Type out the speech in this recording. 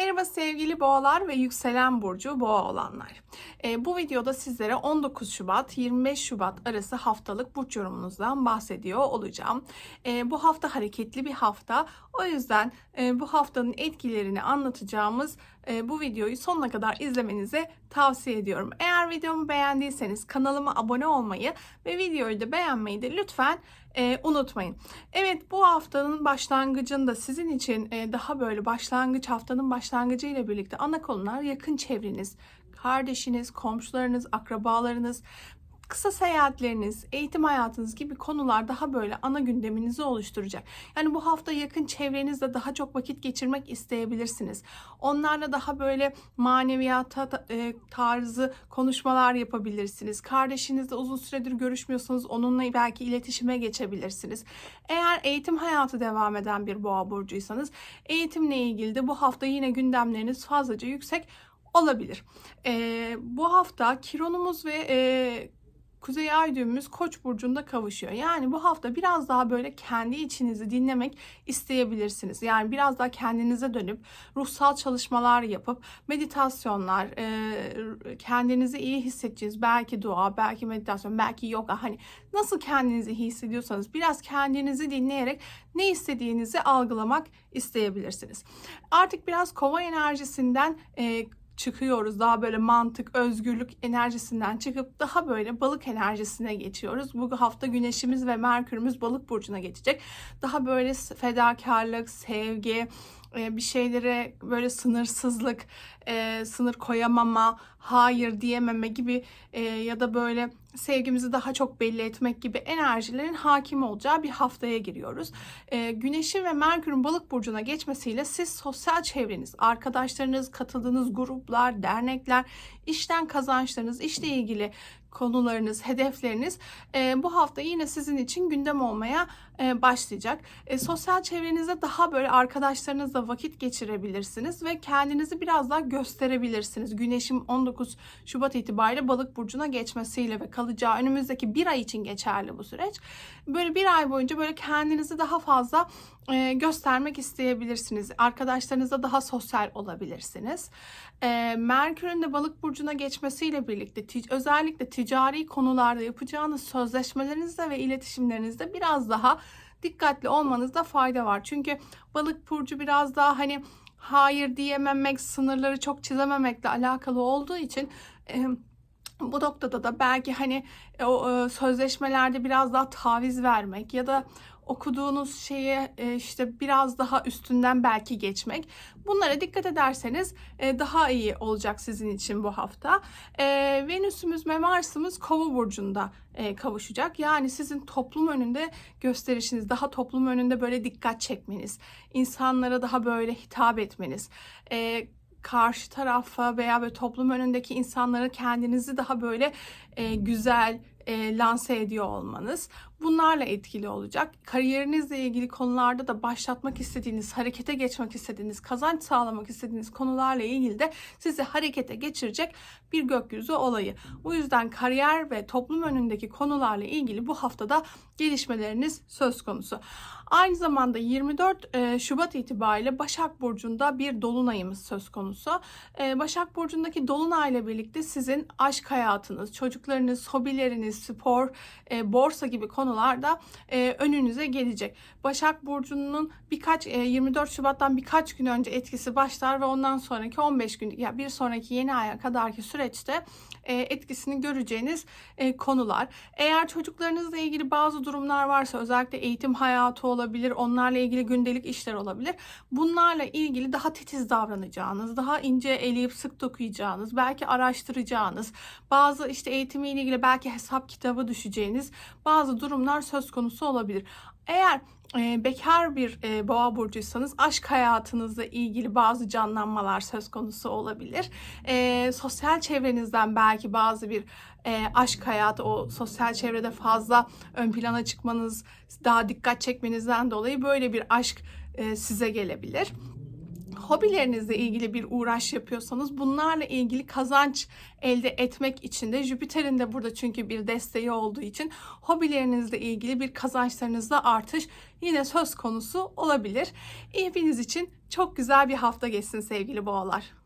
made Merhaba sevgili boğalar ve yükselen burcu boğa olanlar. Ee, bu videoda sizlere 19 Şubat 25 Şubat arası haftalık burç yorumunuzdan bahsediyor olacağım. Ee, bu hafta hareketli bir hafta. O yüzden e, bu haftanın etkilerini anlatacağımız e, bu videoyu sonuna kadar izlemenizi tavsiye ediyorum. Eğer videomu beğendiyseniz kanalıma abone olmayı ve videoyu da beğenmeyi de lütfen e, unutmayın. Evet bu haftanın başlangıcında sizin için e, daha böyle başlangıç haftanın başlangıcı ile birlikte ana konular yakın çevreniz, kardeşiniz, komşularınız, akrabalarınız, kısa seyahatleriniz, eğitim hayatınız gibi konular daha böyle ana gündeminizi oluşturacak. Yani bu hafta yakın çevrenizde daha çok vakit geçirmek isteyebilirsiniz. Onlarla daha böyle maneviyata ta- e, tarzı konuşmalar yapabilirsiniz. Kardeşinizle uzun süredir görüşmüyorsanız onunla belki iletişime geçebilirsiniz. Eğer eğitim hayatı devam eden bir boğa burcuysanız eğitimle ilgili de bu hafta yine gündemleriniz fazlaca yüksek olabilir. Ee, bu hafta Kironumuz ve e, Kuzey Ay düğümümüz Koç burcunda kavuşuyor. Yani bu hafta biraz daha böyle kendi içinizi dinlemek isteyebilirsiniz. Yani biraz daha kendinize dönüp ruhsal çalışmalar yapıp meditasyonlar, e, kendinizi iyi hissedeceğiniz belki dua, belki meditasyon, belki yoga hani nasıl kendinizi iyi hissediyorsanız biraz kendinizi dinleyerek ne istediğinizi algılamak isteyebilirsiniz. Artık biraz kova enerjisinden e, çıkıyoruz. Daha böyle mantık, özgürlük enerjisinden çıkıp daha böyle balık enerjisine geçiyoruz. Bu hafta güneşimiz ve merkürümüz balık burcuna geçecek. Daha böyle fedakarlık, sevgi, e, bir şeylere böyle sınırsızlık, e, sınır koyamama, hayır diyememe gibi e, ya da böyle sevgimizi daha çok belli etmek gibi enerjilerin hakim olacağı bir haftaya giriyoruz. E, Güneşin ve Merkür'ün balık burcuna geçmesiyle siz sosyal çevreniz, arkadaşlarınız, katıldığınız gruplar, dernekler, işten kazançlarınız, işle ilgili konularınız, hedefleriniz e, bu hafta yine sizin için gündem olmaya e, başlayacak. E, sosyal çevrenizde daha böyle arkadaşlarınızla vakit geçirebilirsiniz ve kendinizi biraz daha gösterebilirsiniz. Güneşin 19 Şubat itibariyle balık burcuna geçmesiyle ve kalacağı önümüzdeki bir ay için geçerli bu süreç. Böyle bir ay boyunca böyle kendinizi daha fazla e, göstermek isteyebilirsiniz. Arkadaşlarınızla daha sosyal olabilirsiniz. E, Merkür'ün de balık burcuna geçmesiyle birlikte tic- özellikle ticari konularda yapacağınız sözleşmelerinizde ve iletişimlerinizde biraz daha dikkatli olmanızda fayda var. Çünkü balık burcu biraz daha hani hayır diyememek, sınırları çok çizememekle alakalı olduğu için e, bu noktada da belki hani e, o e, sözleşmelerde biraz daha taviz vermek ya da okuduğunuz şeye e, işte biraz daha üstünden belki geçmek. Bunlara dikkat ederseniz daha iyi olacak sizin için bu hafta. Venüs'ümüz ve Mars'ımız Kova burcunda kavuşacak. Yani sizin toplum önünde gösterişiniz, daha toplum önünde böyle dikkat çekmeniz, insanlara daha böyle hitap etmeniz, karşı tarafa veya böyle toplum önündeki insanlara kendinizi daha böyle e, güzel e, lanse ediyor olmanız bunlarla etkili olacak. Kariyerinizle ilgili konularda da başlatmak istediğiniz, harekete geçmek istediğiniz, kazanç sağlamak istediğiniz konularla ilgili de sizi harekete geçirecek bir gökyüzü olayı. Bu yüzden kariyer ve toplum önündeki konularla ilgili bu haftada gelişmeleriniz söz konusu. Aynı zamanda 24 e, Şubat itibariyle Başak Burcu'nda bir dolunayımız söz konusu. E, Başak Burcu'ndaki dolunayla birlikte sizin aşk hayatınız, çocuklarınız, hobileriniz, spor, e, borsa gibi konularda önünüze gelecek. Başak Burcu'nun birkaç 24 Şubat'tan birkaç gün önce etkisi başlar ve ondan sonraki 15 gün ya bir sonraki yeni aya kadarki süreçte etkisini göreceğiniz konular. Eğer çocuklarınızla ilgili bazı durumlar varsa özellikle eğitim hayatı olabilir, onlarla ilgili gündelik işler olabilir. Bunlarla ilgili daha titiz davranacağınız, daha ince eleyip sık dokuyacağınız, belki araştıracağınız, bazı işte eğitimiyle ilgili belki hesap kitabı düşeceğiniz bazı durumlar söz konusu olabilir. Eğer e, bekar bir e, boğa burcuysanız aşk hayatınızla ilgili bazı canlanmalar söz konusu olabilir. E, sosyal çevrenizden belki bazı bir e, aşk hayatı o sosyal çevrede fazla ön plana çıkmanız, daha dikkat çekmenizden dolayı böyle bir aşk e, size gelebilir hobilerinizle ilgili bir uğraş yapıyorsanız bunlarla ilgili kazanç elde etmek için de Jüpiter'in de burada çünkü bir desteği olduğu için hobilerinizle ilgili bir kazançlarınızda artış yine söz konusu olabilir. İhbiniz için çok güzel bir hafta geçsin sevgili boğalar.